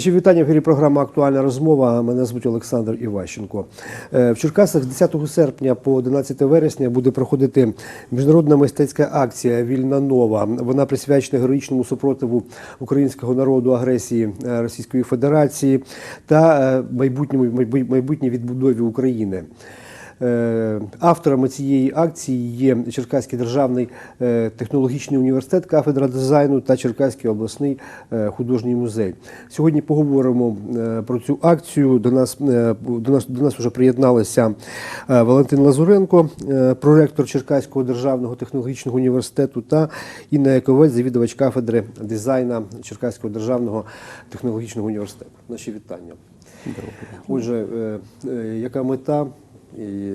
Наші вітання в ефірі програма Актуальна розмова. Мене звуть Олександр Іващенко. Е, В Черкасах з 10 серпня по 11 вересня буде проходити міжнародна мистецька акція Вільна нова. Вона присвячена героїчному супротиву українського народу агресії е, Російської Федерації та е, майбутньому майбутній відбудові України. Е, Авторами цієї акції є Черкаський державний е, технологічний університет, кафедра дизайну та Черкаський обласний е, художній музей. Сьогодні поговоримо про цю акцію. До нас до нас до нас вже приєдналися Валентин Лазуренко, проректор Черкаського державного технологічного університету, та Інна Яковець, завідувач кафедри дизайну Черкаського державного технологічного університету. Наші вітання. Отже, яка мета і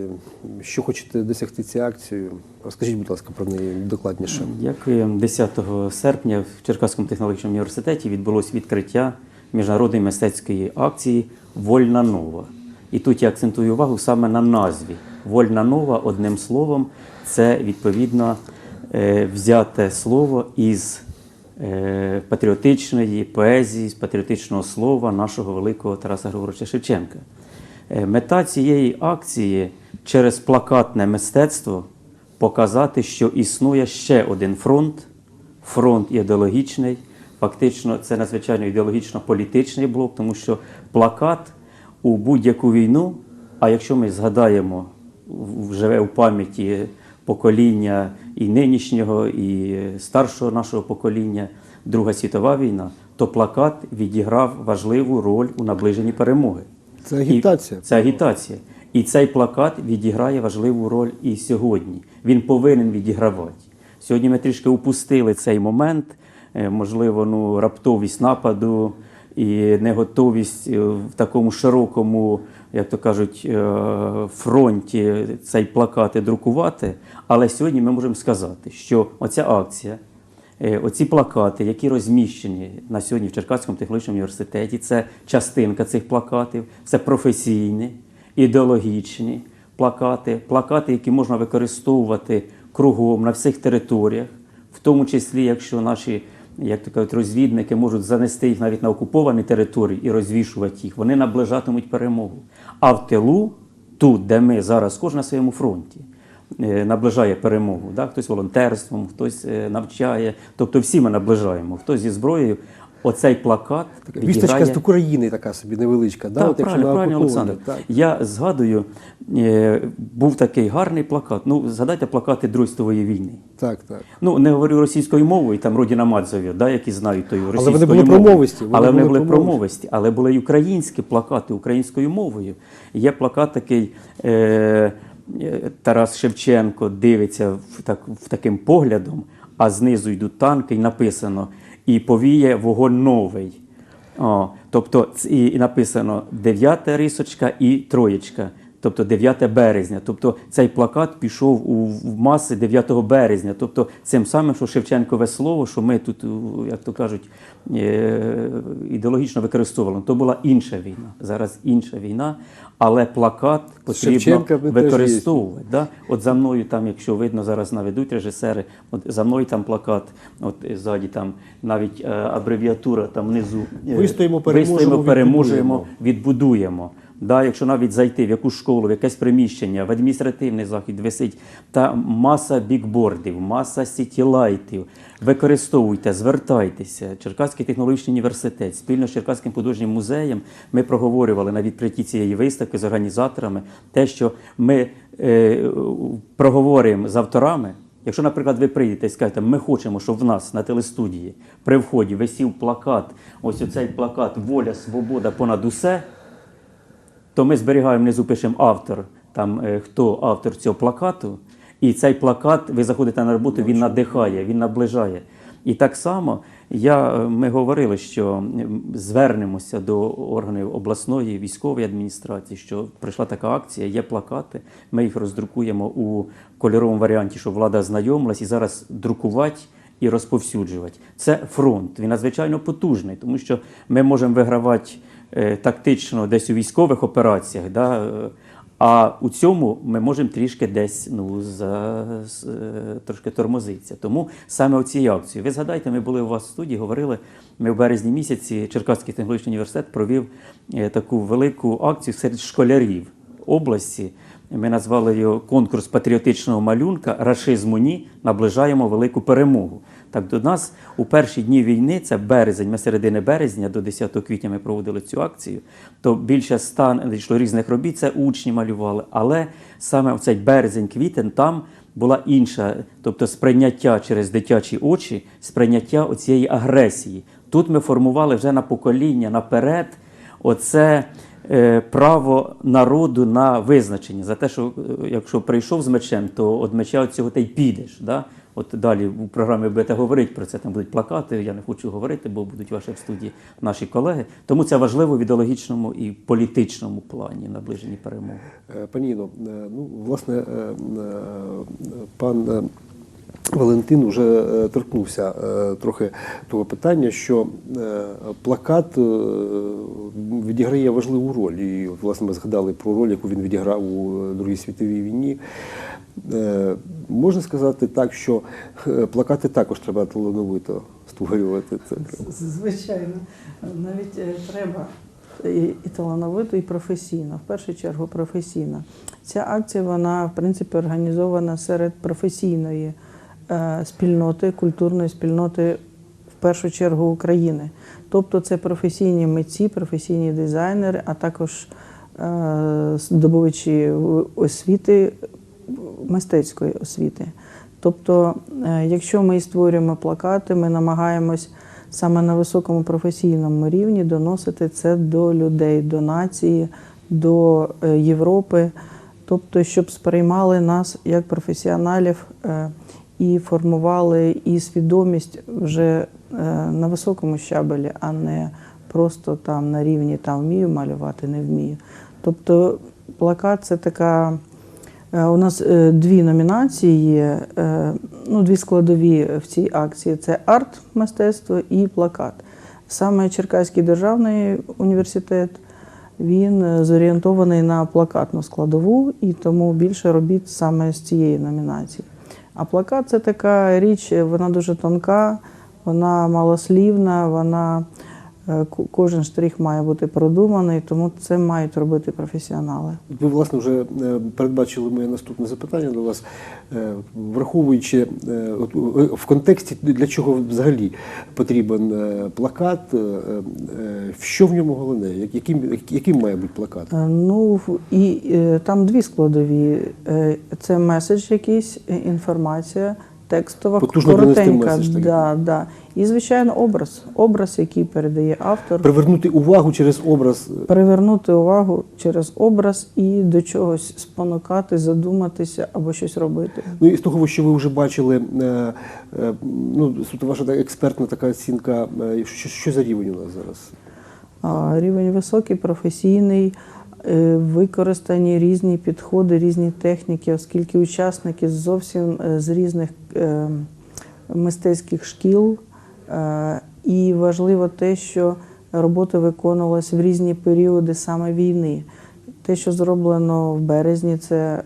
що хочете досягти цією акцією? Розкажіть, будь ласка, про неї докладніше. Дякую. 10 серпня в Черкаському технологічному університеті відбулось відкриття міжнародної мистецької акції Вольна нова. І тут я акцентую увагу саме на назві. Вольна нова, одним словом, це відповідно е, взяте слово із е, патріотичної поезії, з патріотичного слова нашого великого Тараса Григоровича Шевченка. Е, Мета цієї акції через плакатне мистецтво показати, що існує ще один фронт, фронт ідеологічний. Фактично, це надзвичайно ідеологічно-політичний блок, тому що плакат у будь-яку війну, а якщо ми згадаємо, живе у пам'яті покоління і нинішнього, і старшого нашого покоління, Друга світова війна, то плакат відіграв важливу роль у наближенні перемоги. Це агітація. І, це агітація. І цей плакат відіграє важливу роль і сьогодні. Він повинен відігравати. Сьогодні ми трішки упустили цей момент, е, можливо, ну, раптовість нападу і неготовість е, в такому широкому, як то кажуть, е, фронті цей плакати друкувати. Але сьогодні ми можемо сказати, що оця акція. Е, Оці плакати, які розміщені на сьогодні в Черкаському технологічному університеті, це частинка цих плакатів, це професійні, ідеологічні плакати, плакати, які можна використовувати кругом на всіх територіях, в тому числі, якщо наші як то кажуть, розвідники можуть занести їх навіть на окуповані території і розвішувати їх, вони наближатимуть перемогу. А в тилу, тут, де ми зараз кожен на своєму фронті, наближає перемогу. Да? Хтось волонтерством, хтось е, навчає. Тобто всі ми наближаємо. Хтось зі зброєю. Оцей плакат Вісточка з України така собі невеличка. Да? так, От правильно, правильно, Олександр. так. Я згадую, е, був такий гарний плакат. Ну, згадайте плакати Другої війни. Так, так. Ну, не говорю російською мовою, там Родіна Мадзові, да, які знають тою російською вони були промовисті, вони Але вони були промовисті. але були й українські плакати українською мовою. Є плакат такий. Е, е, Тарас Шевченко дивиться в, так, в таким поглядом, а знизу йдуть танки, і написано І повіє вогонь новий. О, тобто і написано дев'ята рисочка і троєчка. Тобто 9 березня. Тобто цей плакат пішов у в маси 9 березня. Тобто цим самим, що Шевченкове слово, що ми тут, як то кажуть, е, ідеологічно використовували, то була інша війна. Зараз інша війна, але плакат потрібно Шевченка використовувати. Да? От за мною там, якщо видно, зараз наведуть режисери, от за мною там плакат, от ззаді там навіть е, абревіатура там внизу. е, Вистоїмо, переможемо, Вистоїмо, переможемо, відбудуємо. відбудуємо. Да, якщо навіть зайти в якусь школу, в якесь приміщення, в адміністративний захід висить та маса бікбордів, маса сітілайтів. Використовуйте, звертайтеся. Черкаський технологічний університет спільно з Черкаським художнім музеєм ми проговорювали на відкритті цієї виставки з організаторами те, що ми е, проговорюємо з авторами. Якщо, наприклад, ви прийдете і скажете, ми хочемо, щоб в нас на телестудії при вході висів плакат, ось оцей плакат Воля, свобода понад усе то ми зберігаємо внизу, пишемо автор, там е, хто автор цього плакату. І цей плакат, ви заходите на роботу, він надихає, він наближає. І так само я, е, ми говорили, що звернемося до органів обласної військової адміністрації, що прийшла така акція, є плакати. Ми їх роздрукуємо у кольоровому варіанті, щоб влада знайомилась і зараз друкувати і розповсюджувати. Це фронт. Він надзвичайно потужний, тому що ми можемо вигравати тактично десь у військових операціях. Да, е, А у цьому ми можемо трішки десь ну, за, е, трошки тормозитися. Тому саме цією акцією. Ви згадайте, ми були у вас в студії, говорили. Ми в березні місяці Черкаський технологічний університет провів е, таку велику акцію серед школярів області. Ми назвали його конкурс патріотичного малюнка Рашизму ні наближаємо велику перемогу. Так до нас у перші дні війни, це березень, ми середини березня до 10 квітня ми проводили цю акцію. То більше ста надійшло різних робіт, це учні малювали. Але саме в цей березень-квітень там була інша, тобто сприйняття через дитячі очі, сприйняття оцієї агресії. Тут ми формували вже на покоління наперед оце право народу на визначення. За те, що е, якщо прийшов з мечем, то від меча цього ти й підеш. Да? От далі у програмі будете говорити про це, там будуть плакати. Я не хочу говорити, бо будуть ваші в студії наші колеги. Тому це важливо в ідеологічному і політичному плані наближені перемоги. Е, Пані Іно, е, ну, власне, е, е, пан е, Валентин вже е, торкнувся е, трохи того питання, що е, плакат відіграє важливу роль. І, власне, ми згадали про роль, яку він відіграв у Другій світовій війні. Можна сказати так, що плакати також треба талановито створювати. Звичайно, навіть треба і, талановито, і професійно. В першу чергу професійно. Ця акція вона в принципі організована серед професійної спільноти, культурної спільноти, в першу чергу України. Тобто це професійні митці, професійні дизайнери, а також е, здобувачі освіти, мистецької освіти. Тобто, е, якщо ми створюємо плакати, ми намагаємось саме на високому професійному рівні доносити це до людей, до нації, до е, Європи, тобто, щоб сприймали нас як професіоналів е, і формували і свідомість вже е, на високому щабелі, а не просто там на рівні там вмію малювати, не вмію. Тобто плакат це така. Е, У нас е, дві номінації є, ну, дві складові в цій акції: це арт-мистецтво і плакат. Саме Черкаський державний університет він зорієнтований на плакатну складову, і тому більше робіт саме з цієї номінації. А плакат це така річ, вона дуже тонка, вона малослівна, вона кожен штрих має бути продуманий, тому це мають робити професіонали. Ви, власне, вже е, передбачили моє наступне запитання до вас, Е, враховуючи е, е, в контексті, для чого взагалі потрібен е, плакат, е, е, що в ньому головне, яким, яким має бути плакат? Е, Ну і е, там дві складові: Е, це меседж, якийсь, е, інформація, текстова, Потужно коротенька. меседж да, да. І, звичайно, образ. Образ, який передає автор. Привернути увагу через образ. Привернути увагу через образ і до чогось спонукати, задуматися або щось робити. Ну і з того, що ви вже бачили, е, е, ну, суто ваша експертна така оцінка, е, що, що за рівень у нас зараз? А, Рівень високий, професійний, е, використані різні підходи, різні техніки, оскільки учасники зовсім е, з різних е, мистецьких шкіл. Е, І важливо те, що роботи виконувалися в різні періоди саме війни. Те, що зроблено в березні, це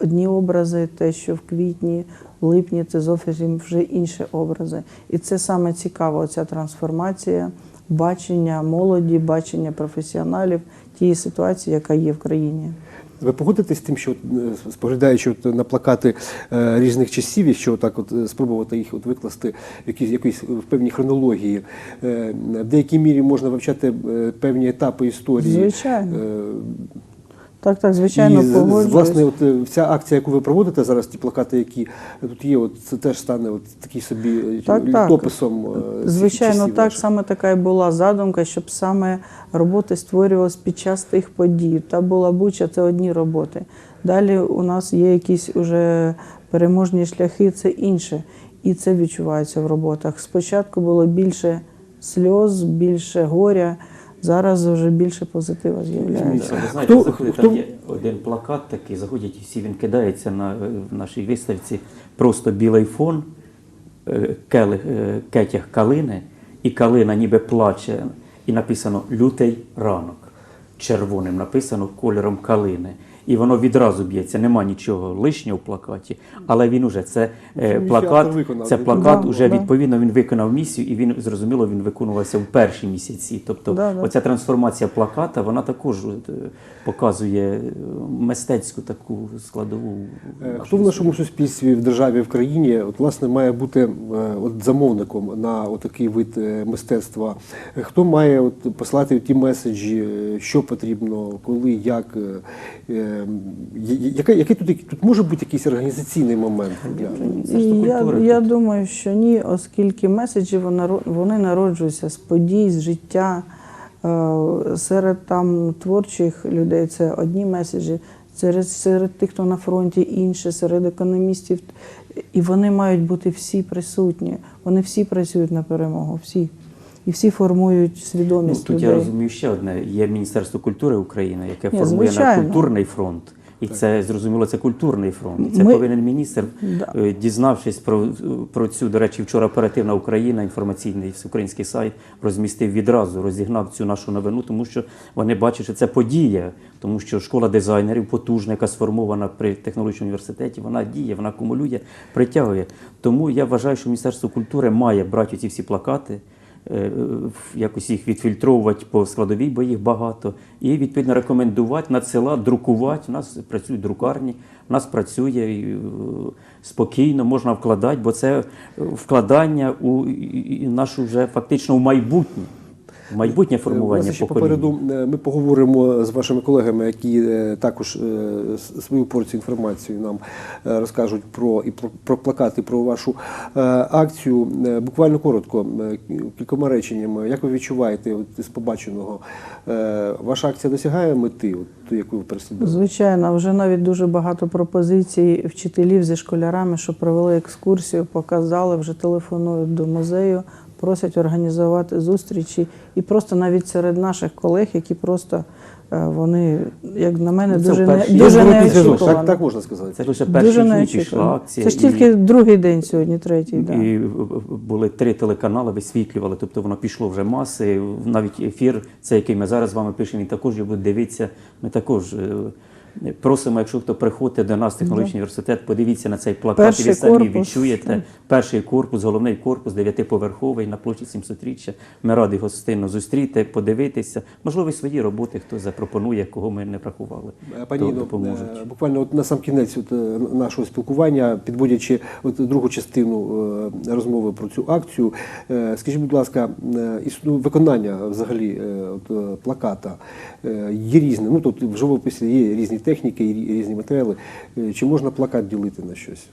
одні образи, те, що в квітні, в липні, це зовсім вже інші образи. І це саме цікаво, ця трансформація, бачення молоді, бачення професіоналів тієї ситуації, яка є в країні. Ви погодитесь з тим, що е, споглядаючи от на плакати е, різних часів, і що так от е, спробувати їх от викласти в якісь, якісь в певній хронології, е, в деякій мірі можна вивчати певні етапи історії. Звичайно. Е, Так, так, звичайно, і, погоджуюсь. власне, от е, ця акція, яку ви проводите зараз, ті плакати, які тут є, от це теж стане от такий собі е, Так, так. літописом. е, Звичайно, часів так наших. саме така і була задумка, щоб саме роботи створювалися під час тих подій. Та була буча, це одні роботи. Далі у нас є якісь уже переможні шляхи, це інше. І це відчувається в роботах. Спочатку було більше сльоз, більше горя. Зараз вже більше позитива з'являється. Ви знаєте, Хто- заходить, хто- там є один плакат такий, заходять і всі він кидається на е, в нашій виставці. Просто білий фон, е, келих, е, кетях калини, і калина ніби плаче, і написано Лютий ранок. Червоним написано кольором калини. І воно відразу б'ється. Нема нічого лишнього в плакаті, але він уже це е, плакат. виконав. Це плакат Да, уже да. відповідно він виконав місію, і він зрозуміло він виконувався в перші місяці. Тобто, Да, да. оця трансформація плаката, вона також е, показує е, мистецьку таку складову. Е, Хто в нашому суспільстві, в державі, в країні, от, власне, має бути от, замовником на такий вид мистецтва? Хто має от, послати ті меседжі, що потрібно, коли, як? Е, яка- Який тут, тут може бути якийсь організаційний момент? для- я, я думаю, що ні, оскільки меседжі вони, народжуються з подій, з життя. Е, Серед там творчих людей це одні меседжі, серед, серед тих, хто на фронті, інші, серед економістів. І вони мають бути всі присутні. Вони всі працюють на перемогу, всі. І всі формують Ну, свідомість тут людей. я розумію ще одне. Є Міністерство культури України, яке Ні, формує на культурний фронт. І це зрозуміло, це культурний фронт. І це Ми- повинен міністр, Да. е, дізнавшись про, про цю, до речі, вчора оперативна Україна, інформаційний всеукраїнський сайт, розмістив відразу, розігнав цю нашу новину, тому що вони бачать, що це подія, тому що школа дизайнерів потужна, яка сформована при технологічному університеті, вона діє, вона акумулює, притягує. Тому я вважаю, що Міністерство культури має брати ці всі плакати. Е, якось їх відфільтровувати по складовій, бо їх багато, і відповідно рекомендувати, надсилати, друкувати. У нас працюють друкарні, у нас працює е, спокійно, можна вкладати, бо це вкладання у нашу вже фактично в майбутнє, майбутнє У нас формування ще покоління. попереду е, ми поговоримо з вашими колегами, які е, також е, свою порцію інформації нам е, розкажуть про і про, про плакати, про вашу е, акцію. Е, Буквально коротко, е, кількома реченнями. Як ви відчуваєте от, з побаченого? Е, Ваша акція досягає мети, от, ту, яку ви переслідували? Звичайно, вже навіть дуже багато пропозицій вчителів зі школярами, що провели екскурсію, показали, вже телефонують до музею, просять організувати зустрічі. І просто навіть серед наших колег, які просто е, вони, як на мене, це дуже, не, дуже зв'язок, так, так можна сказати. Це лише перший день пішла акція. Це ж і- тільки другий день сьогодні, третій. Да. І були три телеканали, висвітлювали, тобто воно пішло вже маси. Навіть ефір, цей, який ми зараз з вами пишемо, він також його буде дивитися. Ми також е, просимо, якщо хто приходить до нас в технологічний університет, подивіться на цей плакат, Перший і ви самі корпус. відчуєте перший корпус, головний корпус, дев'ятиповерховий на площі 700-річчя. Ми раді гостинно зустріти, подивитися. Можливо, і свої роботи хто запропонує, кого ми не врахували. Е, Пані допоможуть. е, буквально от на сам кінець от, е, нашого спілкування, підводячи от другу частину розмови про цю акцію, скажіть, будь ласка, виконання взагалі от, плаката є різне. Ну тут в живописі є різні техніки, і різні матеріали. Е, Чи можна плакат ділити на щось?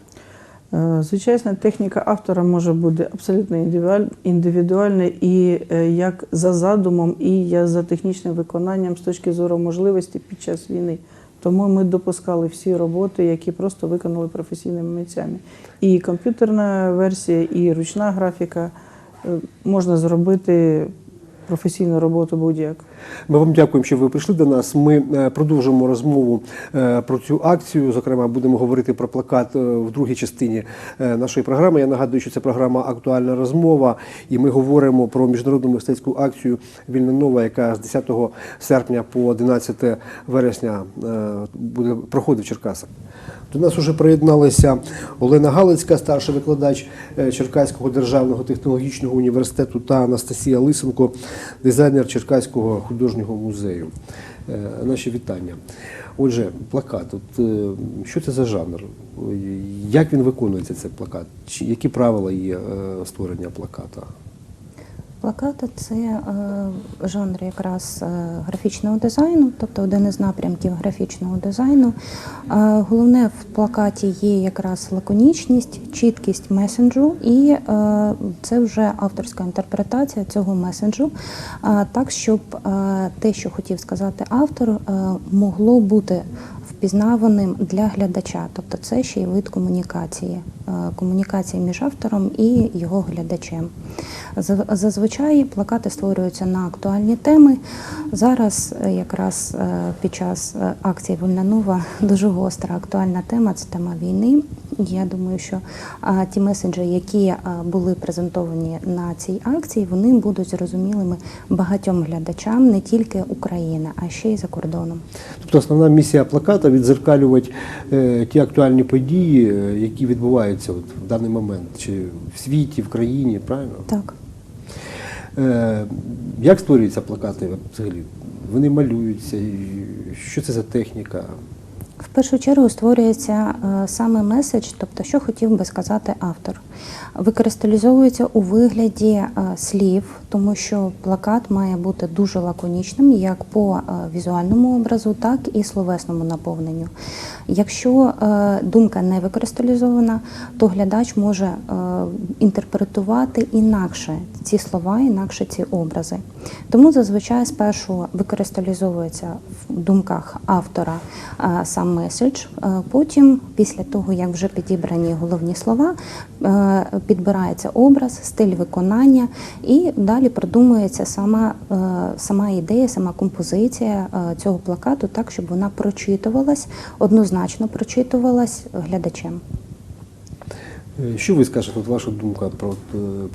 Е, Звичайно, техніка автора може бути абсолютно індивідуаль- індивідуальна і е, як за задумом, і я за технічним виконанням з точки зору можливості під час війни. Тому ми допускали всі роботи, які просто виконали професійними митцями. І комп'ютерна версія, і ручна графіка можна зробити професійну роботу будь-як. Ми вам дякуємо, що ви прийшли до нас. Ми е, продовжимо розмову е, про цю акцію. Зокрема, будемо говорити про плакат е, в другій частині нашої програми. Я нагадую, що це програма Актуальна розмова, і ми говоримо про міжнародну мистецьку акцію Вільна нова, яка з 10 серпня по 11 вересня буде проходить в Черкасах. До нас вже приєдналися Олена Галицька, старший викладач Черкаського державного технологічного університету та Анастасія Лисенко, дизайнер Черкаського художнього музею. Е, Наші вітання. Отже, плакат. От, е, що це за жанр? Як він виконується, цей плакат? Які правила є е, створення плаката? Плакати це е, жанр якраз е, графічного дизайну, тобто один із напрямків графічного дизайну. Головне в плакаті є якраз лаконічність, чіткість месенджу, і е, це вже авторська інтерпретація цього месенджу, так щоб те, що хотів сказати автор, могло бути впізнаваним для глядача. Тобто це ще й вид комунікації, е, комунікації між автором і його глядачем. Зазвичай плакати створюються на актуальні теми. Зараз е, якраз е, під час акції Вільна Нова дуже гостра актуальна тема це тема війни. Я думаю, що а, ті меседжі, які а, були презентовані на цій акції, вони будуть зрозумілими багатьом глядачам не тільки України, а ще й за кордоном. Тобто основна місія плаката відзеркалювати е, ті актуальні події, е, які відбуваються от в даний момент, чи в світі, в країні, правильно? Так. Е, як створюються плакати взагалі? Вони малюються, що це за техніка? В першу чергу створюється е, саме меседж, тобто, що хотів би сказати автор. Використалізовується у вигляді е, слів, тому що плакат має бути дуже лаконічним як по е, візуальному образу, так і словесному наповненню. Якщо думка не використалізована, то глядач може інтерпретувати інакше ці слова, інакше ці образи. Тому зазвичай спершу використалізовується в думках автора сам меседж. Потім, після того, як вже підібрані головні слова, е, підбирається образ, стиль виконання, і далі продумується сама, е, сама ідея, сама композиція е, цього плакату так, щоб вона прочитувалась, однозначно прочитувалась глядачем. Е, Що ви скажете, от ваша думка про е,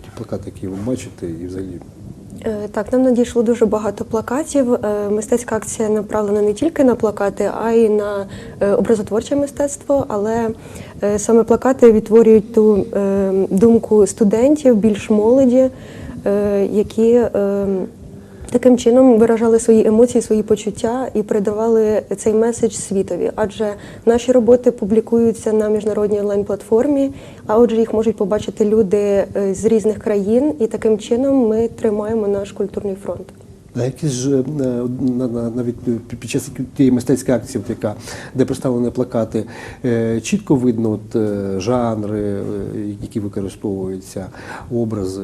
ті плакати, які ви бачите, і взагалі? Е, Так, нам надійшло дуже багато плакатів. Мистецька акція направлена не тільки на плакати, а й на образотворче мистецтво. Але саме плакати відтворюють ту думку студентів, більш молоді, які таким чином виражали свої емоції, свої почуття і передавали цей меседж світові. Адже наші роботи публікуються на міжнародній онлайн-платформі, а отже, їх можуть побачити люди е, з різних країн, і таким чином ми тримаємо наш культурний фронт. А якісь ж е, на- на- навіть під час тієї мистецької акції, яка, де представлені плакати, е, чітко видно от, жанри, які використовуються, образи.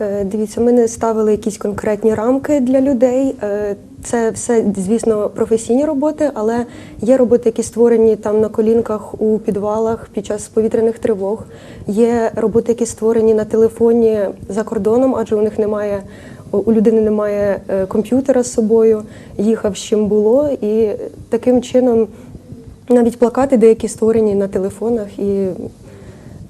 Е, Дивіться, ми не ставили якісь конкретні рамки для людей. Е, Це все, звісно, професійні роботи, але є роботи, які створені там на колінках у підвалах під час повітряних тривог. Є роботи, які створені на телефоні за кордоном, адже у них немає. У людини немає е, комп'ютера з собою, їхав з чим було, і таким чином навіть плакати деякі створені на телефонах, і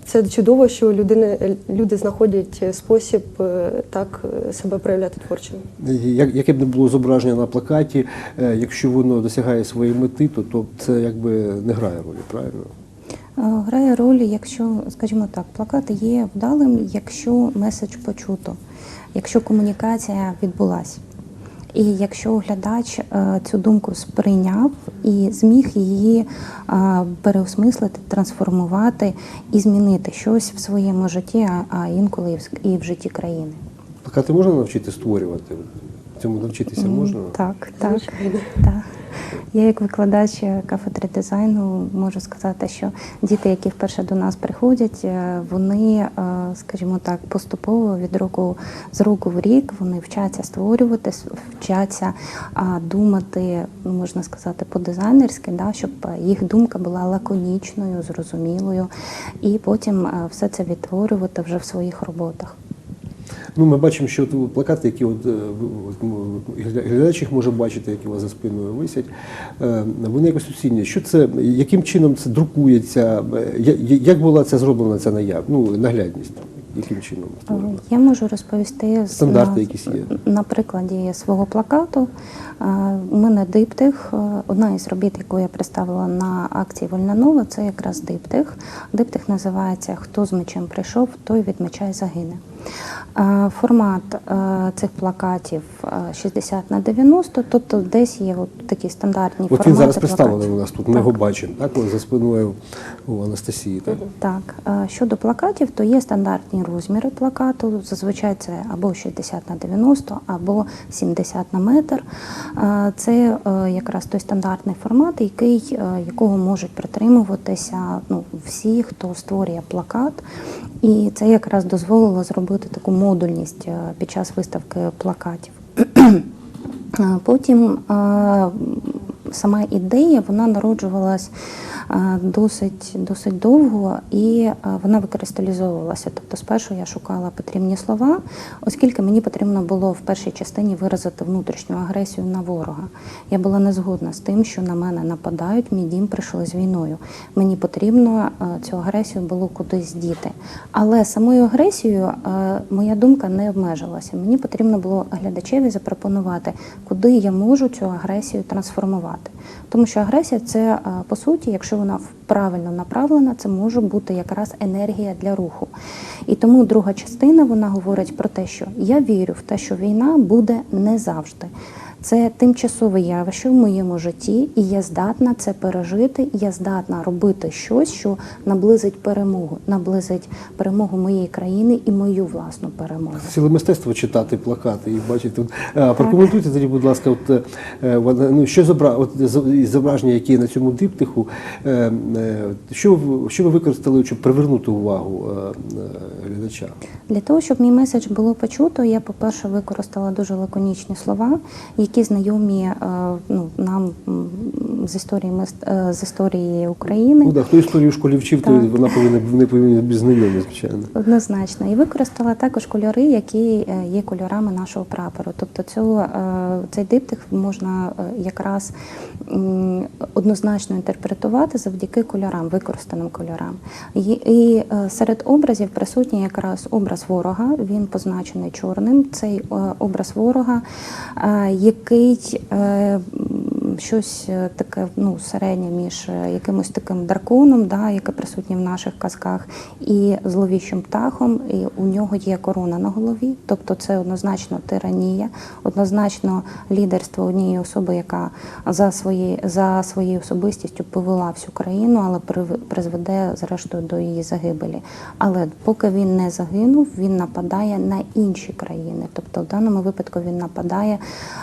це чудово, що людини, люди знаходять спосіб е, так е, себе проявляти творчо. Як, яке б не було зображення на плакаті, е, якщо воно досягає своєї мети, то, то це якби не грає ролі, правильно? Е, Грає роль, якщо, скажімо так, плакат є вдалим, якщо меседж почуто, якщо комунікація відбулась. І якщо глядач е, цю думку сприйняв і зміг її е, переосмислити, трансформувати і змінити щось в своєму житті, а- інколи і в- і в житті країни. Плакати можна навчити створювати? Цьому навчитися можна? Так, так. Так. Я як викладач кафедри дизайну можу сказати, що діти, які вперше до нас приходять, е, вони, е, скажімо так, поступово від року з року в рік вони вчаться створювати, вчаться думати, ну можна сказати, по-дизайнерськи, да, щоб їх думка була лаконічною, зрозумілою, і потім е, все це відтворювати вже в своїх роботах. Ну, ми бачимо, що от плакати, які от, е, от, глядач їх може бачити, які у вас за спиною висять, е, вони якось суцільні. Що це, яким чином це друкується? Е, Як була це зроблена ця наяв? Ну, наглядність? Яким чином? Я можу розповісти Стандарти на, якісь є? на прикладі свого плакату. У мене диптих. Одна із робіт, яку я представила на акції Вольна Нова, це якраз диптих. Диптих називається Хто з мечем прийшов, той від меча й загине. Е, Формат е, цих плакатів е, 60 на 90, тобто десь є от такі стандартні От формати він зараз представлений у нас тут, ми Так. його бачимо, так, за спиною у Анастасії. Так? Так, е, щодо плакатів, то є стандартні розміри плакату. Зазвичай це або 60 на 90, або 70 на метр. Е, Це е, якраз той стандартний формат, який, е, якого можуть притримуватися ну, всі, хто створює плакат. І це якраз дозволило зробити таку модульність е, під час виставки плакатів. Потім сама ідея вона народжувалась е, досить, досить довго і е, вона викристалізовувалася. Тобто, спершу я шукала потрібні слова, оскільки мені потрібно було в першій частині виразити внутрішню агресію на ворога. Я була не згодна з тим, що на мене нападають, мій дім прийшли з війною. Мені потрібно е, цю агресію було кудись діти. Але самою агресією моя думка не обмежилася. Мені потрібно було глядачеві запропонувати, куди я можу цю агресію трансформувати. Тому що агресія це е, по суті, якщо вона правильно направлена, це може бути якраз енергія для руху. І тому друга частина вона говорить про те, що я вірю в те, що війна буде не завжди. Це тимчасове явище в моєму житті, і я здатна це пережити. Я здатна робити щось, що наблизить перемогу, наблизить перемогу моєї країни і мою власну перемогу. Ціле мистецтво читати плакати і бачити. Е, Прокоментуйте тоді, будь ласка, от, е, ну, що зобра... от, зображення, які є на цьому диптиху, е, що, що ви використали, щоб привернути увагу глядача? Для того, щоб мій меседж було почуто, я, по-перше, використала дуже лаконічні слова, які знайомі е, ну, нам з історії е, з історії України. Ну, да, хто історію школі вчив, то вона повинна не повинна бути знайомі, звичайно. Однозначно, і використала також кольори, які е, є кольорами нашого прапору. Тобто цю, цей диптих можна якраз однозначно інтерпретувати завдяки кольорам, використаним кольорам. І, і серед образів присутній якраз образ ворога. Він позначений чорним. Цей образ ворога, е, який е, щось е, таке ну, середнє між е, якимось таким драконом, да, яке присутнє в наших казках, і зловіщим птахом. І у нього є корона на голові. Тобто це однозначно тиранія, однозначно лідерство однієї особи, яка за, свої, за своєю особистістю повела всю країну, але призведе зрештою до її загибелі. Але поки він не загинув, він нападає на інші країни. Тобто в даному випадку він нападає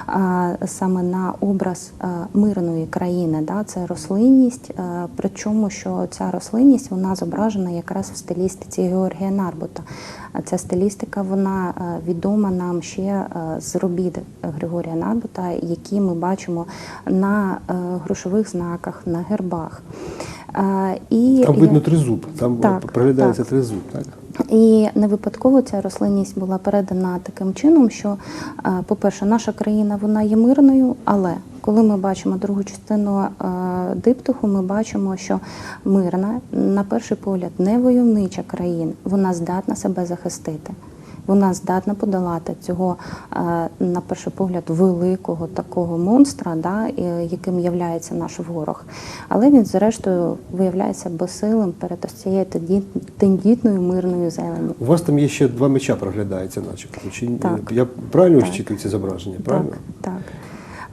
а, саме на образ а, мирної країни. Да? Це рослинність, причому що ця рослинність вона зображена якраз в стилістиці Георгія Нарбута. Ця стилістика вона е, відома нам ще е, з робіт Григорія Нарбута, які ми бачимо на е, грошових знаках, на гербах. Е, І Там видно тризуб, там Так, проглядається так. тризуб, так? І не випадково ця рослинність була передана таким чином, що, е, по-перше, наша країна вона є мирною, але коли ми бачимо другу частину диптиху, диптуху, ми бачимо, що мирна, на перший погляд, не войовнича країна, вона здатна себе захистити. Вона здатна подолати цього, е, на перший погляд, великого такого монстра, да, яким є наш ворог. Але він, зрештою, виявляється безсилим перед ось цією тендітною мирною зеленю. У вас там є ще два меча проглядається, начебто. Чи? Так. я правильно Так. вчитую ці зображення? Правильно? Так, так.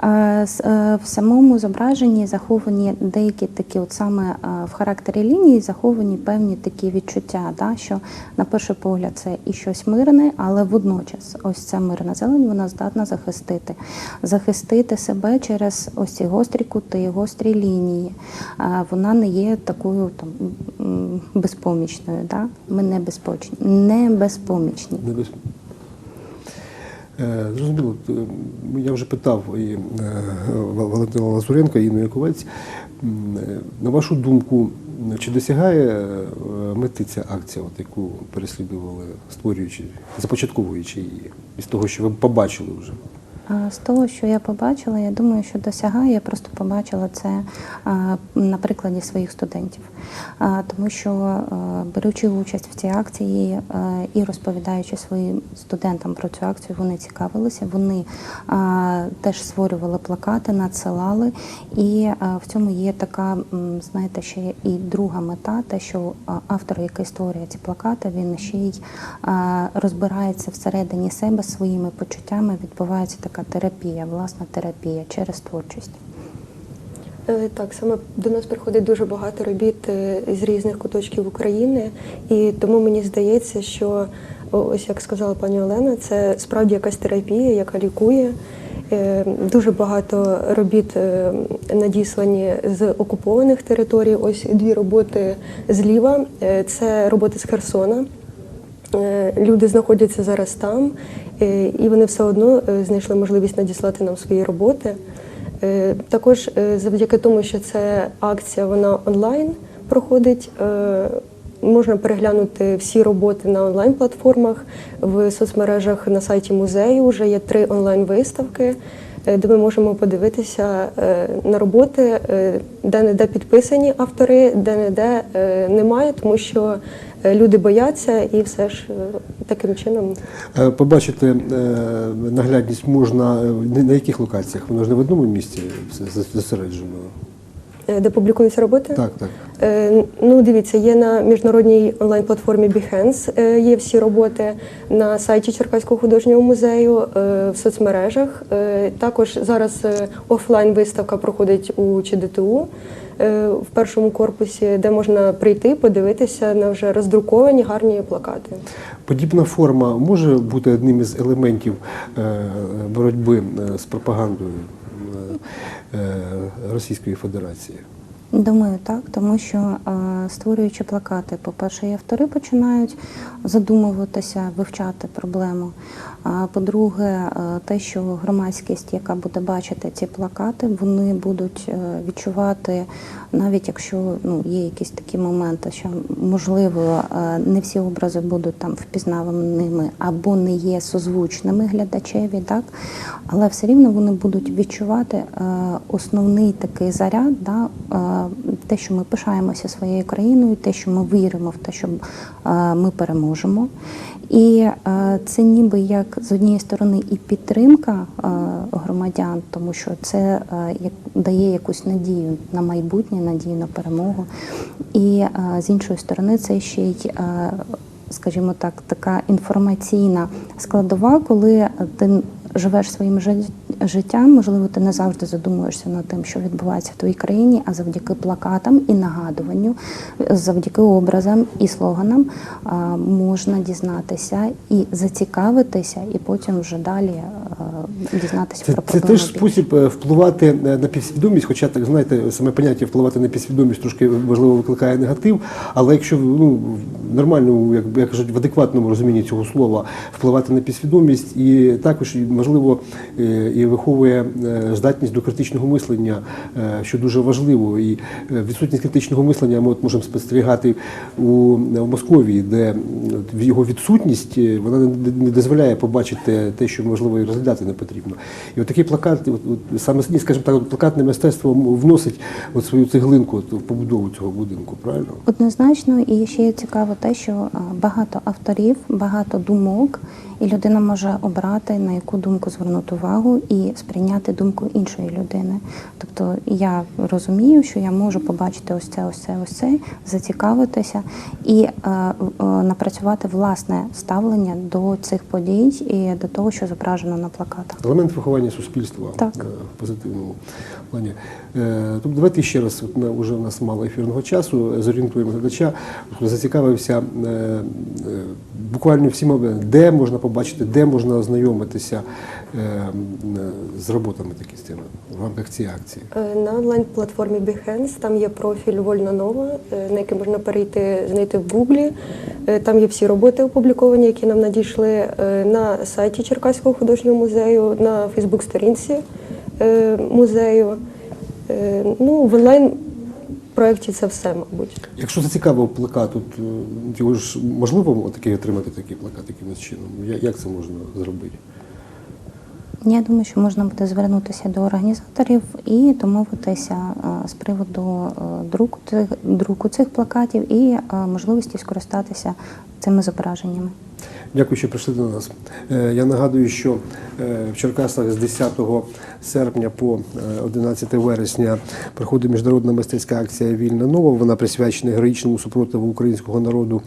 Е, е, В самому зображенні заховані деякі такі, от саме е, в характері лінії, заховані певні такі відчуття, да, що на перший погляд це і щось мирне, але водночас ось ця мирна зелень вона здатна захистити, захистити себе через ось ці гострі кути, гострі лінії. Вона не є такою там безпомічною. Да? Ми не безпомічні. Не безпомічні. Е, Зрозуміло, я вже питав і е, Валентина Лазуренко, і Інну Яковець. Е, На вашу думку, чи досягає е, мети ця акція, от яку переслідували, створюючи, започатковуючи її, із того, що ви побачили вже? З того, що я побачила, я думаю, що досягає. Я просто побачила це на прикладі своїх студентів. Тому що, беручи участь в цій акції і розповідаючи своїм студентам про цю акцію, вони цікавилися, вони теж створювали плакати, надсилали. І в цьому є така, знаєте, ще і друга мета, те, що автор, який створює ці плакати, він ще й розбирається всередині себе своїми почуттями. Відбувається така терапія, власна терапія через творчість. Е, Так, саме до нас приходить дуже багато робіт е, з різних куточків України, і тому мені здається, що ось як сказала пані Олена, це справді якась терапія, яка лікує. Е, Дуже багато робіт надіслані з окупованих територій. Ось дві роботи зліва. Це роботи з Херсона. Люди знаходяться зараз там, і вони все одно е, знайшли можливість надіслати нам свої роботи. Е, Також е, завдяки тому, що ця акція, вона онлайн проходить. е, Можна переглянути всі роботи на онлайн-платформах в соцмережах на сайті музею. Вже є три онлайн-виставки, е, де ми можемо подивитися е, на роботи, е, де не де підписані автори, де не де немає, тому що е, люди бояться і все ж е, таким чином Е, Побачити е, наглядність можна е, на- яких локаціях? Воно ж не в одному місці зосереджено. Е, де публікуються роботи. Так, так. Е, Ну, дивіться, є на міжнародній онлайн-платформі Behance, е, є всі роботи на сайті Черкаського художнього музею, в соцмережах. Також зараз офлайн виставка проходить у ЧДТУ в першому корпусі, де можна прийти, подивитися на вже роздруковані гарні плакати. Подібна форма може бути одним із елементів боротьби з пропагандою Російської Федерації. Думаю, так, тому що е, створюючи плакати, по-перше, і автори починають задумуватися, вивчати проблему. А по-друге, е, те, що громадськість, яка буде бачити ці плакати, вони будуть е, відчувати, навіть якщо ну, є якісь такі моменти, що можливо не всі образи будуть там впізнаваними або не є созвучними глядачеві, так але все рівно вони будуть відчувати основний такий заряд, да, те, що ми пишаємося своєю країною, те, що ми віримо в те, що е, ми переможемо. І е, це ніби як з однієї сторони і підтримка е, громадян, тому що це дає якусь надію на майбутнє, надію на перемогу. І з іншої сторони, це ще й. Скажімо так, така інформаційна складова, коли ти живеш своїм жи- життям, можливо, ти не завжди задумуєшся над тим, що відбувається в твоїй країні, а завдяки плакатам і нагадуванню, завдяки образам і слоганам можна дізнатися і зацікавитися, і потім вже далі дізнатися Це, про це теж спосіб е, впливати на підсвідомість, хоча так знаєте, саме поняття впливати на підсвідомість трошки можливо викликає негатив. Але якщо ну в нормальному, як, як кажуть, в адекватному розумінні цього слова впливати на підсвідомість, і також можливо е, і виховує е, здатність до критичного мислення, е, що дуже важливо. І відсутність критичного мислення ми от можемо спостерігати у Московії, де його відсутність вона не, дозволяє побачити те, що можливо і розглядати не потрібно. І от такий плакат, от, саме скажімо так, плакатне мистецтво вносить от свою цеглинку в побудову цього будинку, правильно? Однозначно, і ще цікаво те, що багато авторів, багато думок, і людина може обрати на яку думку звернути увагу і сприйняти думку іншої людини. Тобто я розумію, що я можу побачити ось це, ось це, ось це, зацікавитися і е, е, напрацювати власне ставлення до цих подій і до того, що зображено на плакатах. Елемент виховання суспільства Так. е, в позитивному плані. Е, Тобто давайте ще раз, от на, уже у нас мало ефірного часу, зорієнтуємо глядача, зацікавився е, е, буквально всіма, де можна побачити, де можна ознайомитися е, з роботами такі з цими в рамках цієї акції. Е, На онлайн-платформі Behance там є профіль Вольна Нова, е, на який можна перейти, знайти в Гуглі. Там є всі роботи опубліковані, які нам надійшли на сайті Черкаського художнього музею, на Фейсбук-сторінці музею. Ну, в онлайн проєкті це все, мабуть. Якщо зацікавив плакат, от, е, його ж можливо такий отримати такий плакат якимось чином? Як це можна зробити? Я думаю, що можна буде звернутися до організаторів і домовитися е, з приводу е, друку цих друку цих плакатів і можливості скористатися цими зображеннями. Дякую, що прийшли до нас. Я нагадую, що в Черкасах з 10 серпня по е, 11 вересня проходить міжнародна мистецька акція Вільна нова. Вона присвячена героїчному супротиву українського народу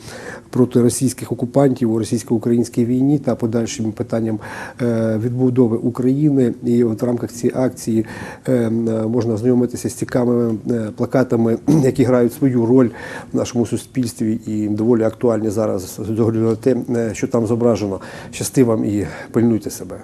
проти російських окупантів у російсько-українській війні та подальшим питанням е, відбудови України. І в рамках цієї акції е, е, можна ознайомитися з цікавими е, плакатами, які грають свою роль в нашому суспільстві і доволі актуальні зараз з огляду на те, е, що там зображено. Щасти вам і пильнуйте себе.